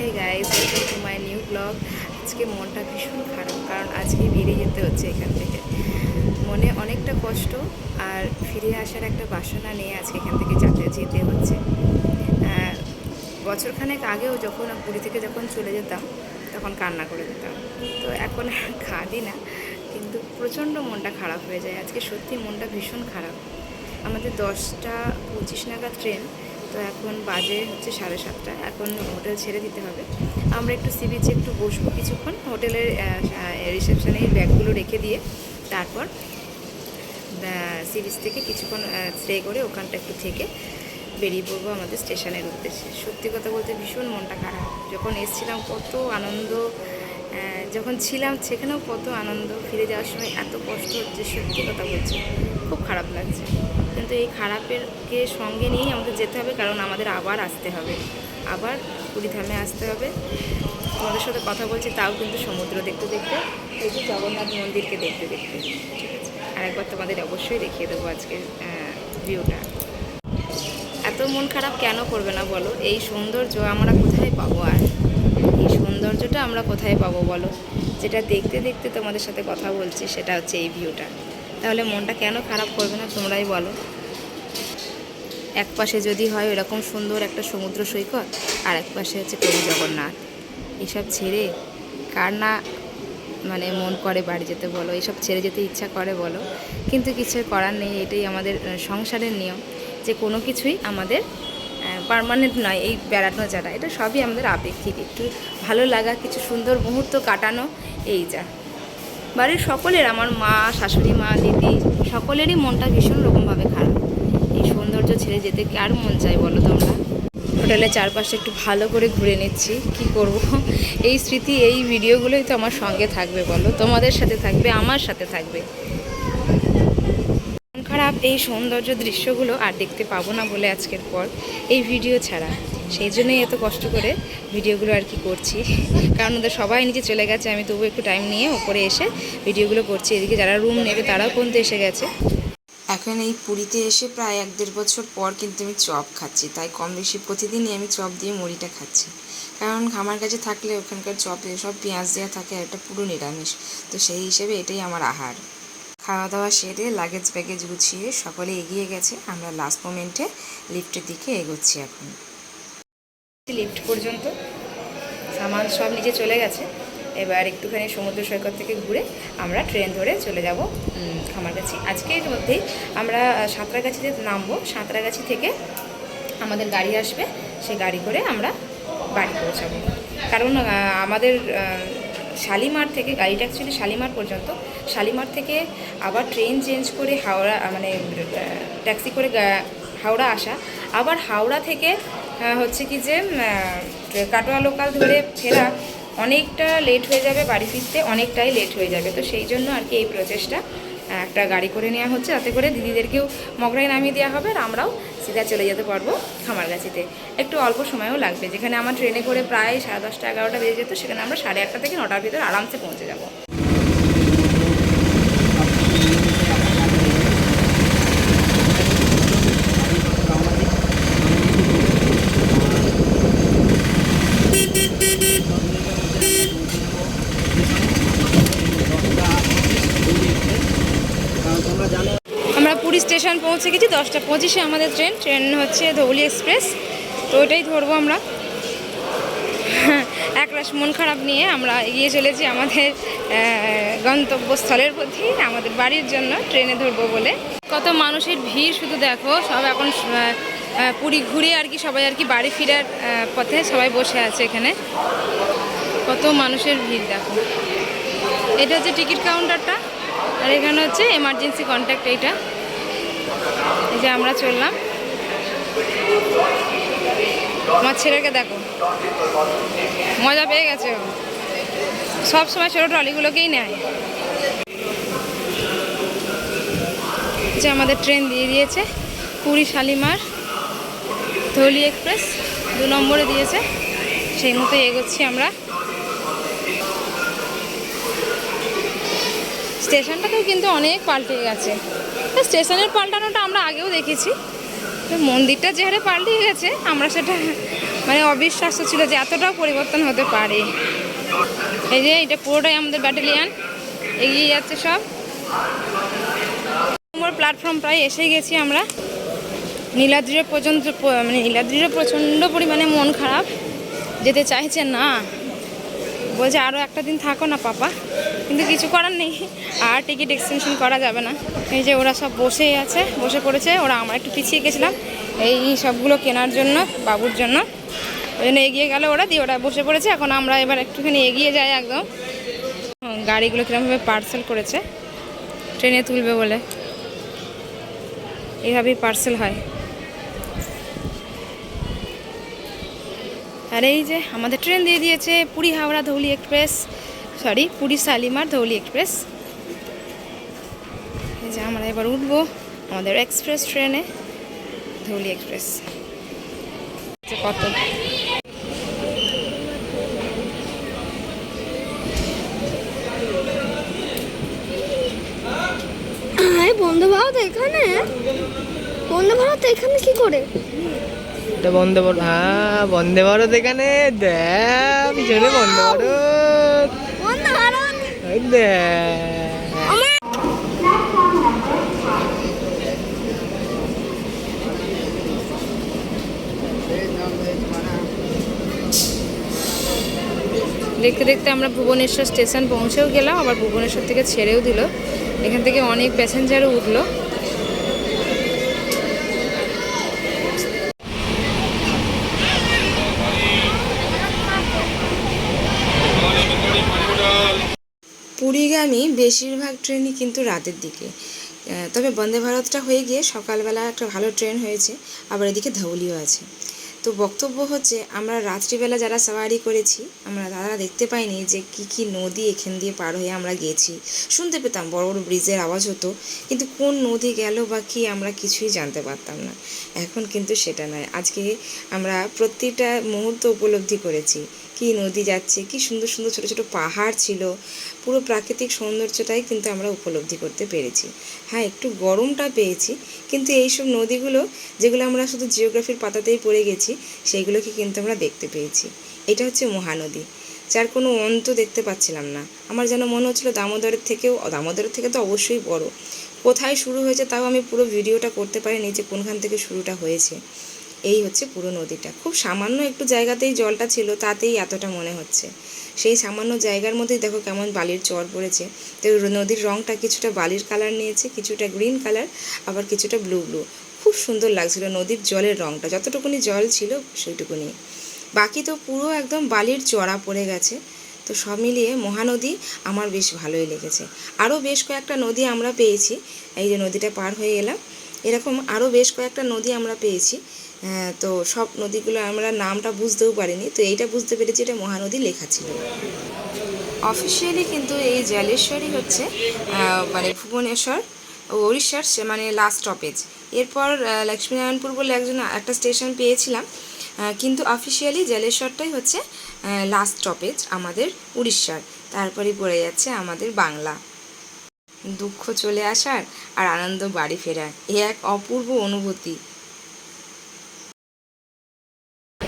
Hey guys welcome to my new blog আজকে মনটা ভীষণ খারাপ, কারণ আজকে বেরিয়ে যেতে হচ্ছে এখান থেকে। মনে অনেকটা কষ্ট আর ফিরে আসার একটা বাসনা নিয়ে আজকে এখান থেকে যেতে যেতে হচ্ছে। বছরখানেক আগেও যখন পুরী থেকে যখন চলে যেতাম, তখন কান্না করে দিতাম তো এখন কাঁদি না, কিন্তু প্রচণ্ড মনটা খারাপ হয়ে যায়। আজকে সত্যি মনটা ভীষণ খারাপ। আমাদের দশটা পঁচিশ নাগাদ ট্রেন তো এখন বাজে হচ্ছে সাড়ে সাতটা। এখন হোটেল ছেড়ে দিতে হবে। আমরা একটু সি বিচে একটু বসবো কিছুক্ষণ। হোটেলের রিসেপশনে ব্যাগগুলো রেখে দিয়ে তারপর সি বিচ থেকে কিছুক্ষণ স্টে করে ওখানটা একটু থেকে বেরিয়ে পড়ব আমাদের স্টেশনের উদ্দেশ্যে। সত্যি কথা বলতে ভীষণ মনটা খারাপ। যখন এসছিলাম কত আনন্দ যখন ছিলাম, সেখানেও কত আনন্দ, ফিরে যাওয়ার সময় এত কষ্ট হচ্ছে সত্যি কথা বলছি, খুব খারাপ লাগছে। কিন্তু এই খারাপের কে সঙ্গে নিয়েই আমাদের যেতে হবে, কারণ আমাদের আবার আসতে হবে। আবার পুরীধামে আসতে হবে। তোমাদের সাথে কথা বলছি, তাও কিন্তু সমুদ্র দেখতে দেখতে। এই যে জগন্নাথ মন্দিরকে দেখতে দেখতে। আর একবার তোমাদের অবশ্যই দেখিয়ে দেবো আজকে ভিউটা এত মন খারাপ কেন করবে না বলো? এই সৌন্দর্য আমরা কোথায় পাবো আর? এই সৌন্দর্যটা আমরা কোথায় পাবো বলো? যেটা দেখতে দেখতে তোমাদের সাথে কথা বলছি, সেটা হচ্ছে এই ভিউটা তাহলে মনটা কেন খারাপ করবে না তোমরাই বলো? এক পাশে যদি হয় এরকম সুন্দর একটা সমুদ্র সৈকত, আর এক পাশে হচ্ছে কবি জগন্নাথ। এসব ছেড়ে কার না মানে মন করে বাড়ি যেতে বলো? এসব ছেড়ে যেতে ইচ্ছা করে বলো? কিন্তু কিছু করার নেই, এটাই আমাদের সংসারের নিয়ম। যে কোনো কিছুই আমাদের পারমানেন্ট নয়, এই বেড়ানো যারা, এটা সবই আমাদের আপেক্ষিক। একটু ভালো লাগা, কিছু সুন্দর মুহূর্ত কাটানো, এই যা। বাড়ির সকলের, আমার মা, শাশুড়ি মা, দিদি, সকলেরই মনটা ভীষণ রকমভাবে খারাপ। এই সৌন্দর্য ছেড়ে যেতে কার মন চাই বলো তোমরা? হোটেলের চারপাশে একটু ভালো করে ঘুরে নিচ্ছি, কি করব? এই স্মৃতি, এই ভিডিওগুলোই তো আমার সঙ্গে থাকবে বলো? তোমাদের সাথে থাকবে, আমার সাথে থাকবে। খারাপ এই সৌন্দর্য দৃশ্যগুলো আর দেখতে পাবো না বলে আজকের পর এই ভিডিও ছাড়া। সেই জন্যই এত কষ্ট করে ভিডিওগুলো আর কি করছি। কারণ ওদের সবাই নিচে চলে গেছে, আমি তবু একটু টাইম নিয়ে ওপরে এসে ভিডিওগুলো করছি। এদিকে যারা রুম নেবে তারাও পর্যন্ত এসে গেছে। এখন এই পুরীতে এসে প্রায় এক দেড় বছর পর কিন্তু আমি চপ খাচ্ছি। তাই কম বেশি প্রতিদিনই আমি চপ দিয়ে মুড়িটা খাচ্ছি। কারণ আমার কাছে থাকলে ওখানকার চপে সব পেঁয়াজ দেওয়া থাকে একটা পুরো নিরামিষ। তো সেই হিসেবে এটাই আমার আহার। খাওয়া দাওয়া সেরে লাগেজ ব্যাগেজ গুছিয়ে সকলে এগিয়ে গেছে। আমরা লাস্ট মোমেন্টে লিফটের দিকে এগোচ্ছি এখন। লিফট পর্যন্ত। সামান সব নিচে চলে গেছে। এবার একটুখানি সমুদ্র সৈকত থেকে ঘুরে আমরা ট্রেন ধরে চলে যাব খামারগাছি। আজকের মধ্যেই আমরা সাঁতরাগাছিতে নামবো। সাঁতরাগাছি থেকে আমাদের গাড়ি আসবে। সেই গাড়ি করে আমরা বাড়ি পৌঁছাবো। কারণ আমাদের শালিমার থেকে, গাড়িটা অ্যাকচুয়ালি শালিমার পর্যন্ত, শালিমার থেকে আবার ট্রেন চেঞ্জ করে হাওড়া মানে ট্যাক্সি করে হাওড়া আসা। আবার হাওড়া থেকে হচ্ছে কি যে কাটোয়া লোকাল ধরে ফেরা, অনেকটা লেট হয়ে যাবে বাড়ি ফিরতে, অনেকটাই লেট হয়ে যাবে। তো সেই জন্য আর কি এই প্রচেষ্টা একটা গাড়ি করে নেওয়া হচ্ছে। তাতে করে দিদিদেরকেও মগরায় নামিয়ে দেওয়া হবে আর আমরাও সিধা চলে যেতে পারব খামার গাছিতে একটু অল্প সময়ও লাগবে। যেখানে আমার ট্রেনে করে প্রায় সাড়ে দশটা, এগারোটা বেজে যেত, সেখানে আমরা সাড়ে আটটা থেকে নটার ভিতরে আরামসে পৌঁছে যাব আমরা পুরী পৌঁছে গেছি দশটা পঁচিশে আমাদের ট্রেন। ট্রেন হচ্ছে ধৌলি এক্সপ্রেস। তো ওইটাই ধরবো আমরা। একরাশ মন খারাপ নিয়ে আমরা এগিয়ে চলেছি আমাদের গন্তব্যস্থলের প্রতি, আমাদের বাড়ির জন্য ট্রেনে ধরবো বলে। কত মানুষের ভিড় শুধু দেখো, সব এখন পুরী ঘুরে আর কি সবাই আর কি বাড়ি ফেরার পথে সবাই বসে আছে এখানে। কত মানুষের ভিড় দেখো। এটা হচ্ছে টিকিট কাউন্টারটা, আর এখানে হচ্ছে এমার্জেন্সি কন্ট্যাক্ট এইটা। এই যে আমরা চললাম। আমার ছেলেকে দেখো। মজা পেয়ে গেছে সব সময় ছোটো ট্রলিগুলোকেই নেয়। যে আমাদের ট্রেন দিয়ে দিয়েছে। পুরী শালিমার ধৌলি এক্সপ্রেস দু নম্বরে দিয়েছে। সেই মতো এগোচ্ছি আমরা। স্টেশনটাতেও কিন্তু অনেক পাল্টে গেছে। স্টেশনের পাল্টানোটা আমরা আগেও দেখেছি। মন্দিরটা যে হারে পাল্টে গেছে, আমরা সেটা মানে অবিশ্বাস্য ছিল যে এতটাও পরিবর্তন হতে পারে। এই যে, এটা পুরোটাই আমাদের ব্যাটালিয়ান, এগিয়ে যাচ্ছে সব। নম্বর প্ল্যাটফর্ম প্রায় এসে গেছি আমরা। নীলাদ্রির পর্যন্ত মানে নীলাদ্রিরও প্রচণ্ড পরিমাণে মন খারাপ। যেতে চাইছে না। বলছে আরও একটা দিন থাকো না, পাপা। কিন্তু কিছু করার নেই। আর টিকিট এক্সটেনশন করা যাবে না। এই যে ওরা সব বসেই আছে, বসে পড়েছে। ওরা আমরা একটু পিছিয়ে গেছিলাম। এই সবগুলো কেনার জন্য, বাবুর জন্য। ওই জন্য এগিয়ে গেল ওরা, দিয়ে ওরা বসে পড়েছে। এখন আমরা এবার একটুখানি এগিয়ে যাই একদম। গাড়িগুলো কীরকমভাবে পার্সেল করেছে। ট্রেনে তুলবে বলে। এইভাবেই পার্সেল হয়। আর এই যে আমাদের ট্রেন দিয়ে দিয়েছে Puri Howrah Dhauli express. Sorry Puri Shalimar Dhauli express. এই যে আমরা এবার উঠবো আমাদের এক্সপ্রেস ট্রেনে ধৌলি এক্সপ্রেস। কত হ্যাঁ বন্ধু ভারত এখানে? বন্ধু ভারত এখানে কি করে? বন্দে ভারত হ্যাঁ বন্দে ভারত এখানে। দেখ পিছনে বন্দে ভারত বন্ধু ভারত ওই দেখ দেখতে দেখতে আমরা ভুবনেশ্বর স্টেশন পৌঁছেও গেলাম, আবার ভুবনেশ্বর থেকে ছেড়েও দিল। এখান থেকে অনেক প্যাসেঞ্জারও উঠল। পুরীগামী বেশিরভাগ ট্রেনই কিন্তু রাতের দিকে। তবে বন্দে ভারতটা হয়ে গিয়ে সকালবেলা একটা ভালো ট্রেন হয়েছে, আবার এদিকে ধৌলিও আছে। তো বক্তব্য হচ্ছে, আমরা রাত্রিবেলা যারা সাওয়ারি করেছি, আমরা তারা দেখতে পাইনি যে কি কি নদী এখান দিয়ে পার হয়ে আমরা গেছি। শুনতে পেতাম, বড় বড় ব্রিজের আওয়াজ হতো, কিন্তু কোন নদী গেল বা কি আমরা কিছুই জানতে পারতাম না। এখন কিন্তু সেটা নয়। আজকে আমরা প্রতিটা মুহূর্ত উপলব্ধি করেছি। কি নদী যাচ্ছে, কি সুন্দর সুন্দর ছোট ছোট পাহাড় ছিল, পুরো প্রাকৃতিক সৌন্দর্যটাই কিন্তু আমরা উপলব্ধি করতে পেরেছি। হ্যাঁ একটু গরমটা পেয়েছি, কিন্তু এইসব নদীগুলো যেগুলো আমরা শুধু জিওগ্রাফির পাতাতেই পড়ে গেছি, সেইগুলোকে কিন্তু আমরা দেখতে পেয়েছি। এটা হচ্ছে মহানদী। যার কোনো অন্ত দেখতে পাচ্ছিলাম না। আমার যেন মনে হচ্ছিল দামোদরের থেকেও, দামোদরের থেকে তো অবশ্যই বড়। কোথায় শুরু হয়েছে তাও আমি পুরো ভিডিওটা করতে পারিনি যে কোনখান থেকে শুরুটা হয়েছে। এই হচ্ছে পুরো নদীটা। খুব সামান্য একটু জায়গাতেই জলটা ছিল, তাতেই এতটা মনে হচ্ছে। সেই সামান্য জায়গার মধ্যেই দেখো কেমন বালির চর পড়েছে। তো নদীর রঙটা কিছুটা বালির কালার নিয়েছে, কিছুটা গ্রিন কালার, আবার কিছুটা ব্লু ব্লু। খুব সুন্দর লাগছিল নদীর জলের রঙটা যতটুকুনি জল ছিল সেইটুকুনি। বাকি তো পুরো একদম বালির চড়া পড়ে গেছে। তো সব মিলিয়ে মহানদী আমার বেশ ভালোই লেগেছে। আরও বেশ কয়েকটা নদী আমরা পেয়েছি, এই যে নদীটা পার হয়ে এলাম। এরকম আরও বেশ কয়েকটা নদী আমরা পেয়েছি। তো সব নদীগুলো আমরা নামটা বুঝতেও পারিনি। তো এইটা বুঝতে পেরেছি এটা মহানদী লেখা ছিল। অফিসিয়ালি কিন্তু এই জলেশ্বরী হচ্ছে মানে ভুবনেশ্বর উড়িষ্যার সে মানে লাস্ট স্টপেজ এরপর লক্ষ্মীনারায়ণপুর বলে একজন, একটা স্টেশন পেয়েছিলাম কিন্তু অফিসিয়ালি জলেশ্বরটাই হচ্ছে লাস্ট স্টপেজ আমাদের উড়িষ্যার। তারপরে পড়ে যাচ্ছে আমাদের বাংলা। দুঃখ চলে আসার আর আনন্দ বাড়ি ফেরার, এ এক অপূর্ব অনুভূতি।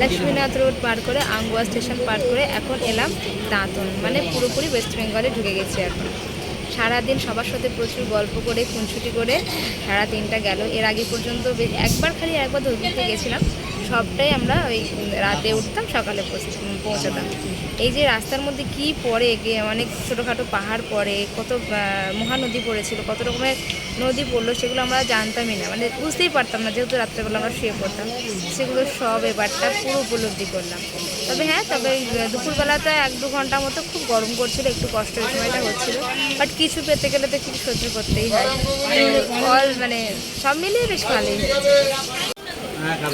লক্ষ্মীনাথ রোড পার করে আঙ্গুয়া স্টেশন পার করে এখন এলাম দাঁতন। মানে পুরোপুরি ওয়েস্ট বেঙ্গলে ঢুকে গেছি এখন। সারাদিন সবার সাথে প্রচুর গল্প করে খুনছুটি করে সারা দিনটা গেল। এর আগে পর্যন্ত একবার খালি একবার ধর্মীতে গেছিলাম। সবটাই আমরা ওই রাতে উঠতাম, সকালে পৌঁছ- পৌঁছাতাম। এই যে রাস্তার মধ্যে কি পড়ে গিয়ে অনেক ছোটোখাটো পাহাড় পড়ে, কত মহানদী পড়েছিল, কত রকমের নদী পড়ল, সেগুলো আমরা জানতামই না। মানে বুঝতেই পারতাম না, যেহেতু রাত্রেবেলা আমরা শুয়ে পড়তাম। সেগুলো সব এবারটা পুরো উপলব্ধি করলাম। তবে হ্যাঁ তবে দুপুরবেলাতে এক দু ঘণ্টা মতো খুব গরম করছিল, একটু কষ্ট ওই সময়টা হচ্ছিল। বাট কিছু পেতে গেলে তো কিছু সহ্য করতেই হয়। অল মানে সব মিলিয়ে বেশ ভালোই।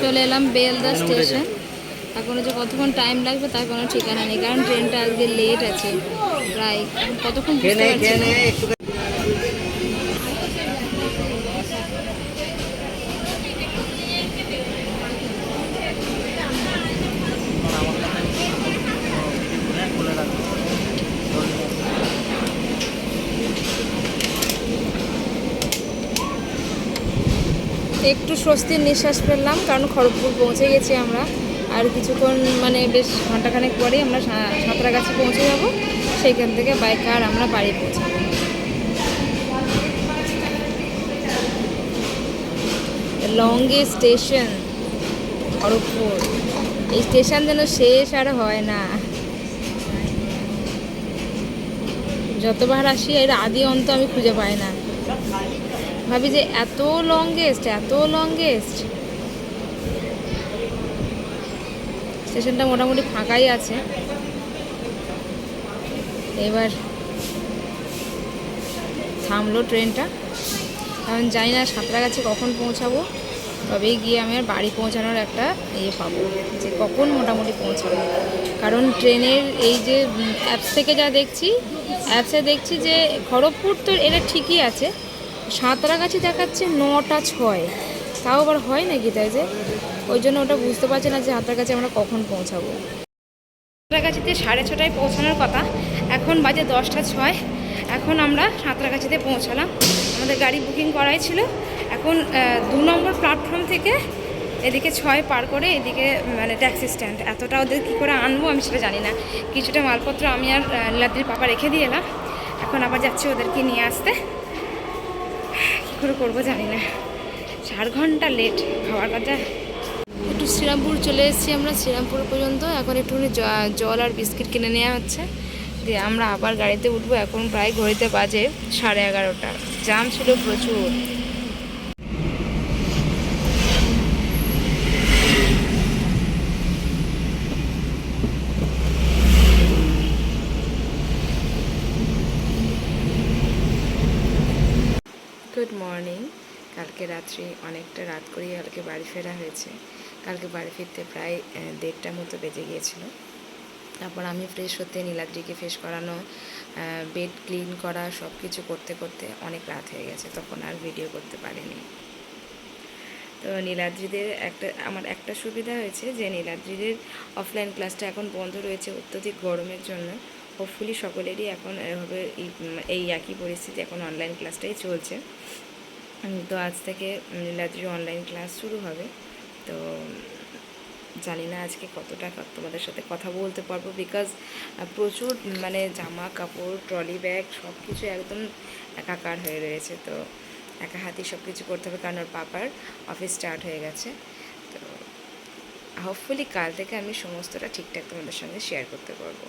চলে এলাম বেলদা স্টেশন। এখনও যে কতক্ষণ টাইম লাগবে তার কোনো ঠিকানা নেই কারণ ট্রেনটা আজকে লেট আছে। প্রায় কতক্ষণ বুঝতে পারছি একটু স্বস্তির নিঃশ্বাস ফেললাম, কারণ খড়গপুর পৌঁছে গেছি আমরা। আর কিছুক্ষণ মানে বেশ ঘন্টাখানেক পরেই আমরা সাঁতরাগাছি পৌঁছে যাব। সেইখান থেকে বাইক আর আমরা বাড়ি পৌঁছাবো। Longest station Kharagpur. এই স্টেশন যেন শেষ আর হয় না। যতবার আসি, এর আদি অন্ত আমি খুঁজে পাই না। ভাবি যে এত লংগেস্ট এত লংগেস্ট স্টেশনটা মোটামুটি ফাঁকাই আছে। এবার থামলো ট্রেনটা। কারণ জানি না সাঁতরাগাছি কখন পৌঁছাবো। তবেই গিয়ে আমি বাড়ি পৌঁছানোর একটা ইয়ে পাবো যে কখন মোটামুটি পৌঁছাবো। কারণ ট্রেনের এই যে অ্যাপস থেকে যা দেখছি অ্যাপসে দেখছি যে খড়গপুর তো এটা ঠিকই আছে। সাঁতরাগাছি দেখাচ্ছে নটা ছয়। তাও আবার হয় নাকি তাই যে? ওই জন্য ওটা বুঝতে পারছি না যে সাঁতরাগাছি আমরা কখন পৌঁছাবো। সাঁতরাগাছিতে সাড়ে ছটায় পৌঁছানোর কথা, এখন বাজে দশটা ছয়। এখন আমরা সাঁতরাগাছিতে পৌঁছালাম। আমাদের গাড়ি বুকিং করাই ছিল। এখন দু নম্বর প্ল্যাটফর্ম থেকে এদিকে ছয় পার করে এদিকে মানে ট্যাক্সি স্ট্যান্ড। এতটা ওদের কী করে আনব আমি সেটা জানি না। কিছুটা মালপত্র আমি আর লাদ্রির পাপা রেখে দিয়ে এলাম। এখন আবার যাচ্ছি ওদেরকে নিয়ে আসতে। করে করব জানি না। চার ঘণ্টা লেট খাওয়ার কথা। একটু শ্রীরামপুর চলে এসেছি আমরা, শ্রীরামপুর পর্যন্ত। এখন একটুখানি জল আর বিস্কিট কিনে নেওয়া হচ্ছে। দিয়ে আমরা আবার গাড়িতে উঠবো। এখন প্রায় ঘড়িতে বাজে সাড়ে এগারোটা। জাম ছিল প্রচুর গুড মর্নিং কালকে রাত্রি অনেকটা রাত করেই কালকে বাড়ি ফেরা হয়েছে। কালকে বাড়ি ফিরতে প্রায় আহ, দেড়টার মতো বেজে গিয়েছিল। তারপর আমি ফ্রেশ হতে নীলাদ্রিকে ফ্রেশ করানো বেড ক্লিন করা সব কিছু করতে করতে অনেক রাত হয়ে গেছে। তখন আর ভিডিও করতে পারিনি। তো নীলাদ্রিদের একটা আমার একটা সুবিধা হয়েছে যে নীলাদ্রিদের অফলাইন ক্লাসটা এখন বন্ধ রয়েছে অত্যধিক গরমের জন্য। হোপফুলি সকলেরই এখন এভাবে এই- একই পরিস্থিতি এখন অনলাইন ক্লাসটাই চলছে। তো আজ থেকে নীলাদ্রির অনলাইন ক্লাস শুরু হবে। তো জানি না আজকে কতটা তোমাদের সাথে কথা বলতে পারব বিকজ প্রচুর মানে জামা কাপড় ট্রলি ব্যাগ সব কিছু একদম একাকার হয়ে রয়েছে। তো, একা হাতি সব কিছু করতে হবে কারণ ওর পাপার অফিস স্টার্ট হয়ে গেছে। তো হোপফুলি কাল থেকে আমি সমস্তটা ঠিকঠাক তোমাদের সঙ্গে শেয়ার করতে পারব।